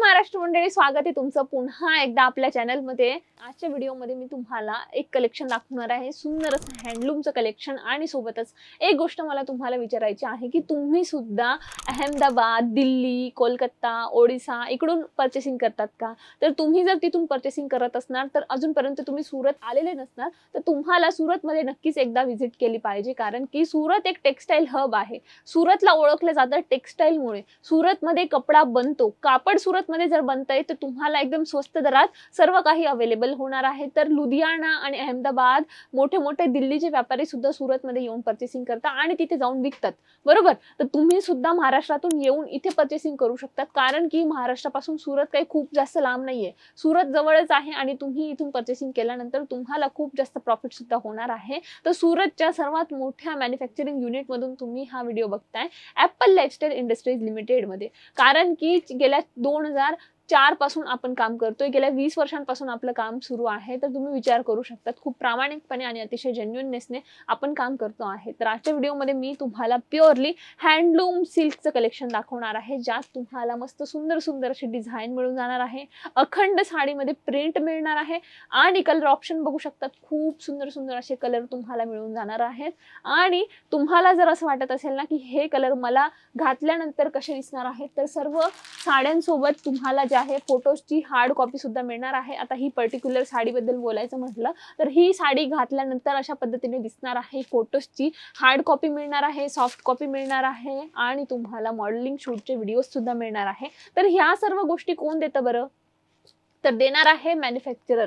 महाराष्ट्र मंडळी स्वागत आहे तुमचं पुन्हा एकदा आपल्या चॅनलमध्ये. आजच्या व्हिडिओमध्ये मी तुम्हाला एक कलेक्शन दाखवणार आहे. सुंदर असं हँडलूमचं कलेक्शन आणि सोबतच एक गोष्ट मला तुम्हाला विचारायची आहे की तुम्ही सुद्धा अहमदाबाद दिल्ली कोलकाता ओडिसा इकडून पर्चेसिंग करतात का? तर तुम्ही जर तिथून पर्चेसिंग करत असणार तर अजूनपर्यंत तुम्ही सुरत आलेले नसणार तर तुम्हाला सुरतमध्ये नक्कीच एकदा व्हिजिट केली पाहिजे. कारण की सुरत एक टेक्स्टाईल हब आहे. सुरतला ओळखलं जातं टेक्स्टाईलमुळे सुरतमध्ये कपडा बनतो. कापड मध्ये जर बनतंय तर तुम्हाला एकदम स्वस्त दरात सर्व काही अवेलेबल होणार आहे. तर लुधियाना आणि अहमदाबाद मोठे मोठे दिल्लीचे व्यापारी सुद्धा सुरतमध्ये येऊन पर्चेसिंग करतात आणि तिथे जाऊन विकतात. बरोबर? तर तुम्ही सुद्धा महाराष्ट्रातून येऊन इथे पर्चेसिंग करू शकतात. कारण की महाराष्ट्रापासून सुरत काही खूप जास्त लांब नाहीये. सुरत जवळच आहे आणि तुम्ही इथून पर्चेसिंग केल्यानंतर तुम्हाला खूप जास्त प्रॉफिट सुद्धा होणार आहे. तर सुरतच्या सर्वात मोठ्या मॅन्युफॅक्चरिंग युनिटमधून तुम्ही हा व्हिडिओ बघताय. ॲपल लाईफस्टाईल इंडस्ट्रीज लिमिटेडमध्ये कारण की गेल्या दोन दोन हजार चारपासून आपण काम करतोय. गेल्या वीस वर्षांपासून आपलं काम सुरू आहे. तर तुम्ही विचार करू शकतात. खूप प्रामाणिकपणे आणि अतिशय जेन्युननेसने आपण काम करतो आहे. तर आजच्या व्हिडिओमध्ये मी तुम्हाला प्युअरली हँडलूम सिल्कचं कलेक्शन दाखवणार आहे. ज्यात तुम्हाला मस्त सुंदर सुंदर अशी डिझाईन मिळून जाणार आहे. अखंड साडीमध्ये प्रिंट मिळणार आहे. आणि कलर ऑप्शन बघू शकतात. खूप सुंदर सुंदर असे कलर तुम्हाला मिळून जाणार आहेत. आणि तुम्हाला जर असं वाटत असेल ना की हे कलर मला घातल्यानंतर कसे दिसणार आहेत तर सर्व साड्यांसोबत तुम्हाला जे आहे फोटोजची हार्ड कॉपी सुद्धा मिळणार आहे. आता ही पर्टिक्युलर साडीबद्दल बोलायचं म्हटलं तर ही साडी घातल्यानंतर अशा पद्धतीने दिसणार आहे. फोटोजची हार्ड कॉपी मिळणार आहे सॉफ्ट कॉपी मिळणार आहे आणि तुम्हाला मॉडेलिंग शूटचे व्हिडिओज सुद्धा मिळणार आहे. तर ह्या सर्व गोष्टी कोण देतं बरं? तर देणार आहे मॅन्युफॅक्चरर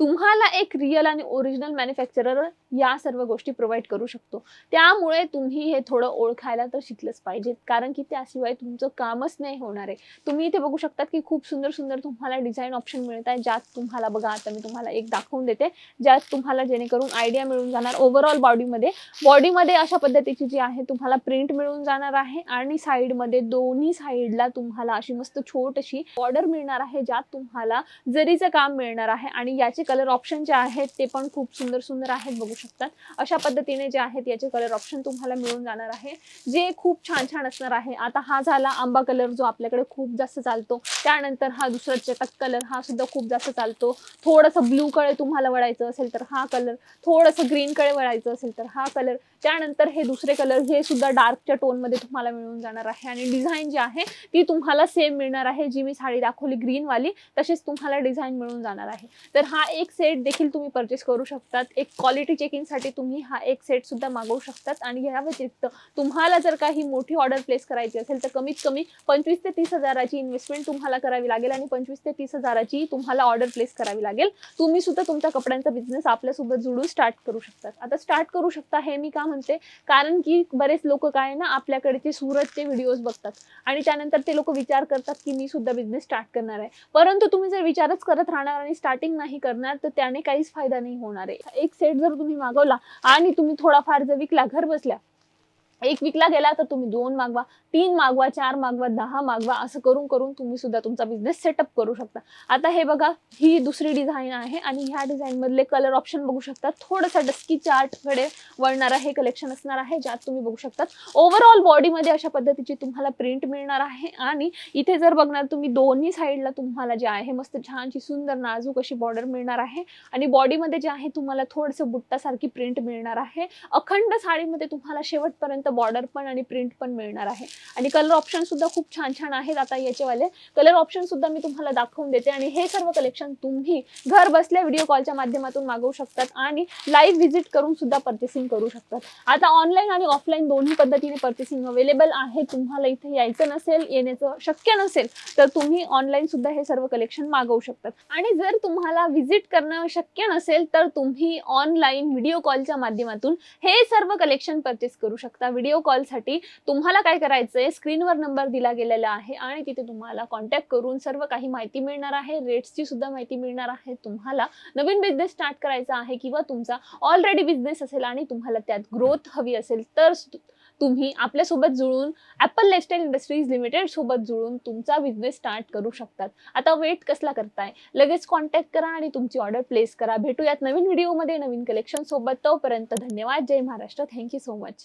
तुम्हाला एक रिअल आणि ओरिजिनल मॅन्युफॅक्चरर या सर्व गोष्टी प्रोव्हाइड करू शकतो. त्यामुळे तुम्ही हे थोडं ओळखायला तर शिकलंच पाहिजे कारण की त्याशिवाय तुमचं कामच नाही होणार आहे. तुम्ही इथे बघू शकतात की खूप सुंदर सुंदर तुम्हाला डिझाईन ऑप्शन मिळत आहे. ज्यात तुम्हाला बघा आता मी तुम्हाला एक दाखवून देते. ज्यात तुम्हाला जेणेकरून आयडिया मिळून जाणार ओव्हरऑल बॉडीमध्ये बॉडीमध्ये अशा पद्धतीची जी आहे तुम्हाला प्रिंट मिळून जाणार आहे. आणि साईडमध्ये दोन्ही साईडला तुम्हाला अशी मस्त छोटशी बॉर्डर मिळणार आहे. ज्यात तुम्हाला जरीचं काम मिळणार आहे आणि याचे कलर ऑप्शन जे आहेत ते पण खूप सुंदर सुंदर आहेत. बघू शकतात. अशा पद्धतीने जे आहेत याचे कलर ऑप्शन तुम्हाला मिळून जाणार आहे. जे खूप छान छान असणार आहे. आता हा झाला आंबा कलर जो आपल्याकडे खूप जास्त चालतो. त्यानंतर हा दुसरा चटक कलर हा सुद्धा खूप जास्त चालतो. थोडंसं ब्लू कळे तुम्हाला वळायचं असेल तर हा कलर थोडंसं ग्रीन कळे वळायचं असेल तर हा कलर त्यानंतर हे दुसरे कलर हे सुद्धा डार्कच्या टोनमध्ये तुम्हाला मिळून जाणार आहे. आणि डिझाईन जी आहे ती तुम्हाला सेम मिळणार आहे. जी मी साडी दाखवली ग्रीनवाली तशीच तुम्हाला डिझाईन मिळून जाणार आहे. तर हा एक सेट देखील तुम्ही परचेस करू शकतात. एक क्वालिटी चेकिंगसाठी तुम्ही हा एक सेट सुद्धा मागवू शकतात. आणि या व्यतिरिक्त तुम्हाला जर काही मोठी ऑर्डर प्लेस करायची असेल तर कमीत कमी पंचवीस ते तीस हजाराची इन्व्हेस्टमेंट तुम्हाला करावी लागेल आणि पंचवीस ते तीस हजाराची तुम्हाला ऑर्डर प्लेस करावी लागेल. तुम्ही सुद्धा तुमच्या कपड्यांचा बिझनेस आपल्यासोबत जुळून स्टार्ट करू शकतात. आता स्टार्ट करू शकता हे मी का म्हणते? कारण की बरेच लोक काय ना आपल्याकडचे सुरतचे व्हिडिओज बघतात. आणि त्यानंतर ते लोक विचार करतात की मी सुद्धा बिझनेस स्टार्ट करणार आहे. परंतु तुम्ही जर विचारच करत राहणार आणि स्टार्टिंग नाही करणार तर त्याने काहीच फायदा नाही होणार आहे. एक सेट जर तुम्ही मागवला आणि तुम्ही थोडाफार जर विकला घर बसल्या एक विकला गेला तर तुम्ही दोन मागवा तीन मागवा चार मागवा दहा मागवा असं करून करून तुम्ही सुद्धा तुमचा बिझनेस सेटअप करू शकता. आता हे बघा ही दुसरी डिझाईन आहे आणि ह्या डिझाईन मधले कलर ऑप्शन बघू शकता. थोडंसं डस्की चार्टकडे वळणारा हे कलेक्शन असणार आहे ज्यात तुम्ही बघू शकता. ओव्हरऑल बॉडीमध्ये अशा पद्धतीची तुम्हाला प्रिंट मिळणार आहे आणि इथे जर बघणार तुम्ही दोन्ही साईडला तुम्हाला जे आहे मस्त छानशी सुंदर नाजूक अशी बॉर्डर मिळणार आहे आणि बॉडीमध्ये जे आहे तुम्हाला थोडंसं बुट्टासारखी प्रिंट मिळणार आहे. अखंड साडीमध्ये तुम्हाला शेवटपर्यंत बॉर्डर पण आणि प्रिंट पण मिळणार आहे. आणि कलर ऑप्शन सुद्धा खूप छान छान आहेत आता याचेवाले कलर ऑप्शन सुद्धा मी तुम्हाला दाखवून देते आणि हे सर्व कलेक्शन तुम्ही घर बसल्या व्हिडिओ कॉलच्या माध्यमातून मागवू शकतात आणि लाईव्ह व्हिजिट करून सुद्धा पर्चेसिंग करू शकतात. आता ऑनलाईन आणि ऑफलाईन दोन्ही पद्धतीने पर्चेसिंग अवेलेबल आहे. तुम्हाला इथे यायचं नसेल येण्याचं शक्य नसेल तर तुम्ही ऑनलाईन सुद्धा हे सर्व कलेक्शन मागवू शकतात. आणि जर तुम्हाला व्हिजिट करणं शक्य नसेल तर तुम्ही ऑनलाईन व्हिडिओ कॉलच्या माध्यमातून हे सर्व कलेक्शन परचेस करू शकता. व्हिडिओ कॉलसाठी तुम्हाला काय करायचंय? स्क्रीनवर नंबर दिला गेलेला आहे आणि तिथे तुम्हाला कॉन्टॅक्ट करून सर्व काही माहिती मिळणार आहे. रेट्सची सुद्धा माहिती मिळणार आहे. तुम्हाला नवीन बिझनेस स्टार्ट करायचा आहे किंवा तुमचा ऑलरेडी बिझनेस असेल आणि तुम्हाला त्यात ग्रोथ हवी असेल तर तुम्ही आपल्यासोबत जुळून ॲपल लाईफस्टाईल इंडस्ट्रीज लिमिटेड सोबत जुळून तुमचा बिझनेस स्टार्ट करू शकतात. आता वेट कसला करताय? लगेच कॉन्टॅक्ट करा आणि तुमची ऑर्डर प्लेस करा. भेटूयात नवीन व्हिडिओमध्ये नवीन कलेक्शन सोबत. तोपर्यंत धन्यवाद. जय Maharashtra. Thank you so much